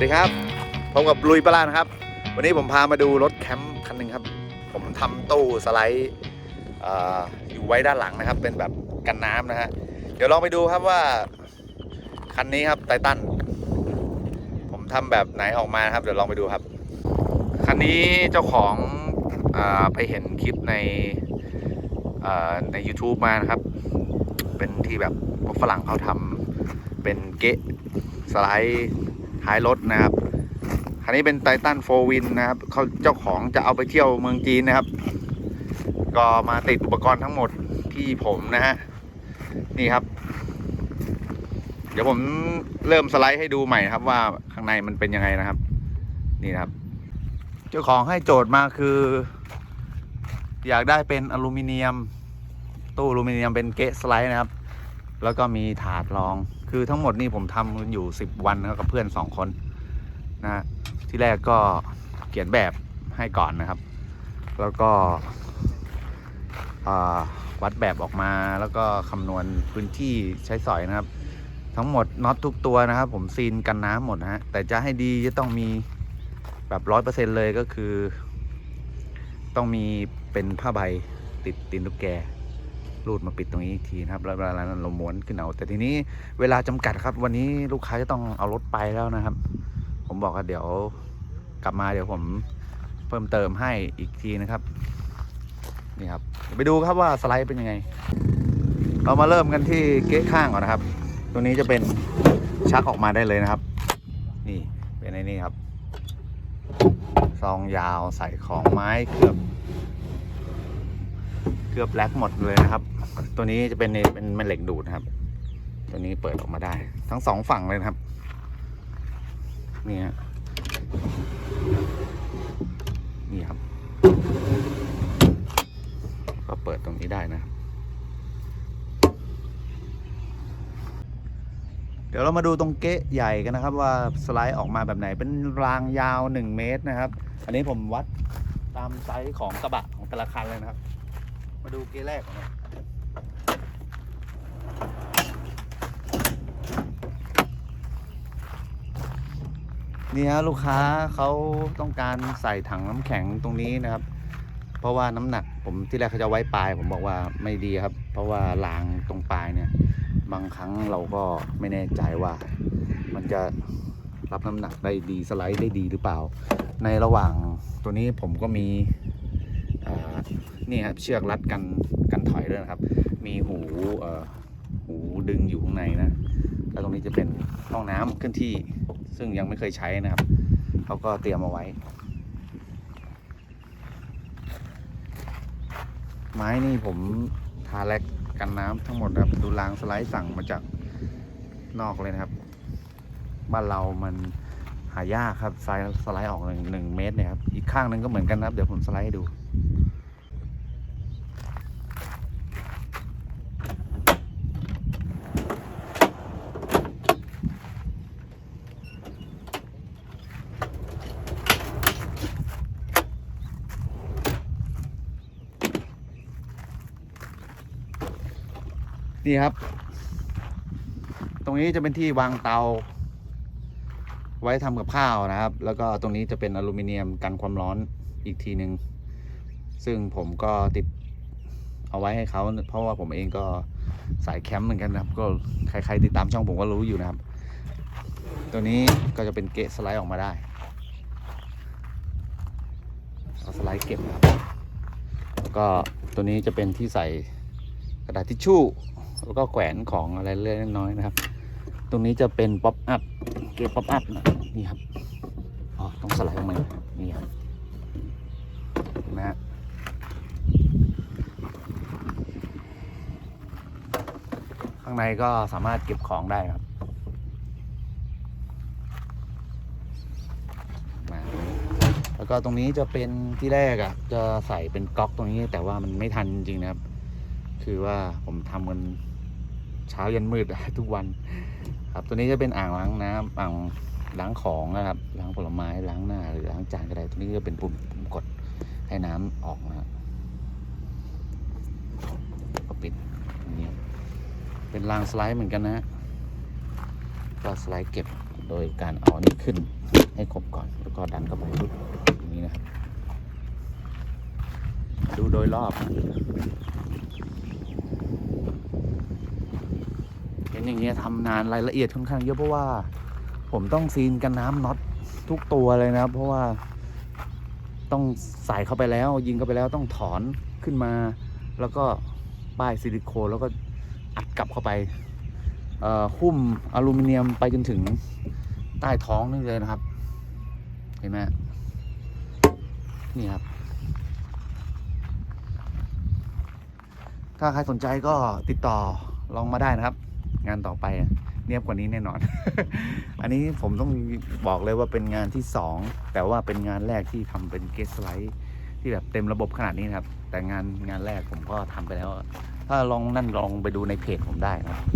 สวัสดีครับพบกับลุยปลานะครับ วันนี้ผมพามาดูรถแคมป์คันหนึ่งครับ ผมทำตู้สไลด์อออยู่ไว้ด้านหลังนะครับ เป็นแบบกันน้ำนะฮะ เดี๋ยวลองไปดูครับว่าคันนี้ครับไททัน ผมทำแบบไหนออกมาครับ เดี๋ยวลองไปดูครับ คันนี้เจ้าของอไปเห็นคลิปในใน YouTube มานะครับ เป็นที่แบบฝรั่งเขาทำเป็นเกะสไลด์ ท้ายรถนะครับคันนี้เป็นไททันโฟวินนะครับเขาเจ้าของจะเอาไปเที่ยวเมืองจีนนะครับ ก็มาติดอุปกรณ์ทั้งหมดที่ผมนะฮะนี่ครับ เดี๋ยวผมเริ่มสไลด์ให้ดูใหม่นะครับว่าข้างในมันเป็นยังไงนะครับ นี่นะครับ เจ้าของให้โจทย์มาคือ อยากได้เป็นอลูมิเนียม ตู้อลูมิเนียมเป็นเกะสไลด์นะครับ แล้วก็มีถาดรอง คือทั้งหมดนี่ผมทำอยู่ 10 วันนะครับกับเพื่อน 2 คนนะฮะที่แรกก็เขียนแบบให้ก่อนนะครับ แล้วก็วัดแบบออกมาแล้วก็คำนวณพื้นที่ใช้สอยนะครับ ทั้งหมดน็อตทุกตัวนะครับ ผมซีนกันน้ำหมดนะฮะแต่จะให้ดีจะต้องมีแบบร้อยเปอร์เซ็นเลยก็คือ ต้องมีเป็นผ้าใบติดตีนตุ๊กแก รูดมาปิดตรงนี้อีกทีนะครับแล้วเวลานั้นเราม้วนขึ้นเอา แต่ทีนี้เวลาจำกัดครับ วันนี้ลูกค้าจะต้องเอารถไปแล้วนะครับ ผมบอกว่าเดี๋ยวกลับมาเดี๋ยวผมเพิ่มเติมให้อีกทีนะครับนี่ครับไปดูครับว่าสไลด์เป็นยังไง เรามาเริ่มกันที่เก๊ะข้างก่อนนะครับ ตัวนี้จะเป็นชักออกมาได้เลยนะครับ นี่เป็นไอ้นี่ครับซองยาวใส่ของไม้เกือบ เกือบแล็กหมดเลยนะครับ ตัวนี้จะเป็นเป็นเป็นเหล็กดูดนะครับ ตัวนี้เปิดออกมาได้ ทั้งสองฝั่งเลยนะครับ นี่ฮะนี่ครับ ก็เปิดตรงนี้ได้นะครับเดี๋ยวเรามาดูตรงเก๊ะใหญ่กันนะครับ ว่าสไลด์ออกมาแบบไหนเป็นรางยาว 1 เมตรนะครับ อันนี้ผมวัดตามไซส์ของกระบะของแต่ละคันเลยนะครับ มาดูเก๊ะแรกก่อนนะนี่ฮะลูกค้าเขาต้องการใส่ถังน้ำแข็งตรงนี้นะครับ เพราะว่าน้ำหนักผมที่แรกเขาจะไว้ปลาย ผมบอกว่าไม่ดีครับ เพราะว่ารางตรงปลายเนี่ย บางครั้งเราก็ไม่แน่ใจว่า มันจะรับน้ำหนักได้ดีสไลด์ได้ดีหรือเปล่า ในระหว่างตัวนี้ผมก็มี นี่ครับเชือกรัดกันกันถอยด้วยนะครับ มีหูเอ่อหูดึงอยู่ข้างในนะแล้วตรงนี้จะเป็นห้องน้ำเคลื่อนที่ซึ่งยังไม่เคยใช้นะครับเขาก็เตรียมเอาไว้ ไม้นี่ผมทาแลกกันน้ำทั้งหมดครับดูรางสไลด์สั่งมาจากนอกเลยนะครับ บ้านเรามันหายากครับสไลด์สไลด์ออกหนึ่งเมตรเนี่ยครับอีกข้างนึงก็เหมือนกันนะครับ เดี๋ยวผมสไลด์ให้ดู นี่ครับ ตรงนี้จะเป็นที่วางเตา ไว้ทำกับข้าวนะครับ แล้วก็ตรงนี้จะเป็นอลูมิเนียมกันความร้อนอีกทีหนึ่งซึ่งผมก็ติดเอาไว้ให้เขาเพราะว่าผมเองก็สายแคมป์เหมือนกันนะครับ ก็ใครๆติดตามช่องผมก็รู้อยู่นะครับ ตัวนี้ก็จะเป็นเกะสไลด์ออกมาได้เอาสไลด์เก็บครับแล้วก็ตัวนี้จะเป็นที่ใส่กระดาษทิชชู่ แล้วก็แขวนของอะไรเล็กน้อยนะครับ ตรงนี้จะเป็นป๊อปอัพเกมป๊อปอัพนะนี่ครับอ๋อต้องสไลด์ลงมานี่ครับเห็นไหมฮะข้างในก็สามารถเก็บของได้ครับนะแล้วก็ตรงนี้จะเป็นที่แรกอะ่ะจะใส่เป็นก๊อกตรงนี้แต่ว่ามันไม่ทันจริงนะครับ คือว่าผมทำกัน เช้ายันมืดทุกวัน ครับตัวนี้จะเป็นอ่างล้างน้ำอ่างล้างของนะครับล้างผลไม้ล้างหน้าหรือล้างจานก็ได้ตัวนี้ก็เป็นปุ่มปุ่มกดให้น้ำออกนะครับก็ปิดอย่างนี้เป็นรางสไลด์เหมือนกันนะก็สไลด์เก็บโดยการเอาอันนี้ขึ้นให้ครบก่อน แล้วก็ดันเข้าไปปุ๊บอย่างนี้นะครับ ดูโดยรอบนะ เห็นอย่างเงี้ยทำนานรายละเอียดค่อนข้างเยอะเพราะว่า ผมต้องซีนกันน้ำน็อตทุกตัวเลยนะเพราะว่าต้องใส่เข้าไปแล้ว ยิงเข้าไปแล้วต้องถอนขึ้นมา แล้วก็ป้ายซิลิโคนแล้วก็อัดกลับเข้าไปหุ้มอลูมิเนียมไปจนถึงใต้ท้องนี่เลยนะครับ เห็นไหมนี่ครับ ถ้าใครสนใจก็ติดต่อลองมาได้นะครับ งานต่อไปเนียบกว่านี้แน่นอน อันนี้ผมต้องบอกเลยว่าเป็นงานที่สองแต่ว่าเป็นงานแรกที่ทำเป็นเกสไลท์ที่แบบเต็มระบบขนาดนี้ครับ แต่งานงานแรกผมก็ทำไปแล้ว ถ้าลองนั่นลองไปดูในเพจผมได้นะครับ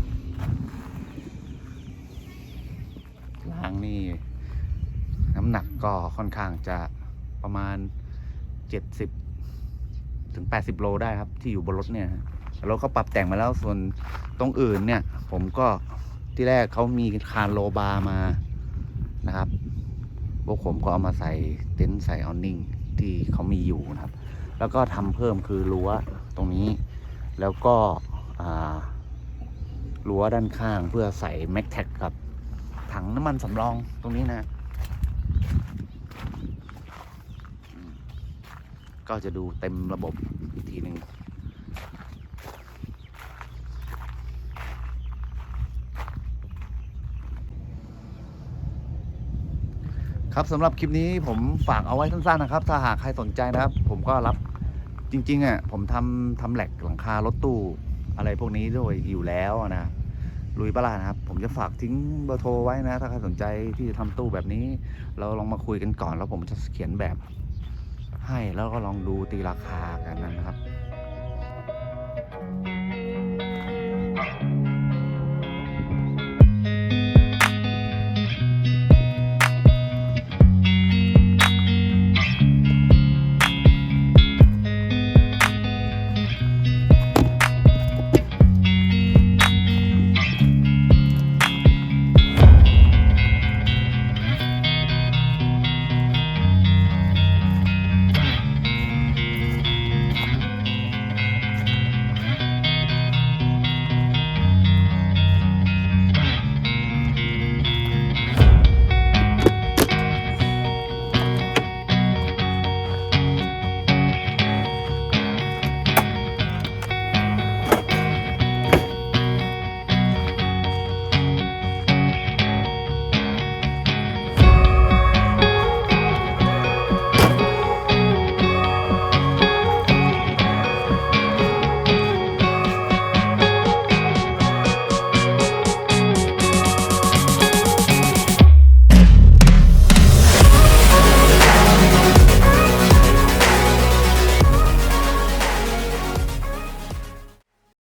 ล้างนี่น้ำหนักก็ค่อนข้างจะประมาณ 70 ถึง 80 โลได้ครับ ที่อยู่บนรถเนี่ย ฮะรถเขาปรับแต่งมาแล้วส่วนตรงอื่นเนี่ย ผมก็ที่แรกเขามีคานโลบาร์มานะครับพวกผมก็เอามาใส่เต็นท์ใส่ออนนิ่งที่เขามีอยู่นะครับ แล้วก็ทำเพิ่มคือรั้วตรงนี้ แล้วก็รั้วด้านข้างเพื่อใส่แม็กแท็กครับ ถังน้ำมันสำรองตรงนี้นะ ก็จะดูเต็มระบบอีกทีหนึ่ง ครับสำหรับคลิปนี้ผมฝากเอาไว้สั้นๆนะครับ ถ้าหากใครสนใจนะครับ ผมก็รับจริงๆอะผมทำทำแหลกหลังคารถตู้อะไรพวกนี้ด้วยอยู่แล้วนะลุยปลานะครับ ผมจะฝากทิ้งเบอร์โทรไว้นะ ถ้าใครสนใจที่จะทำตู้แบบนี้ เราลองมาคุยกันก่อนแล้วผมจะเขียนแบบให้แล้วก็ลองดูตีราคากันนะครับ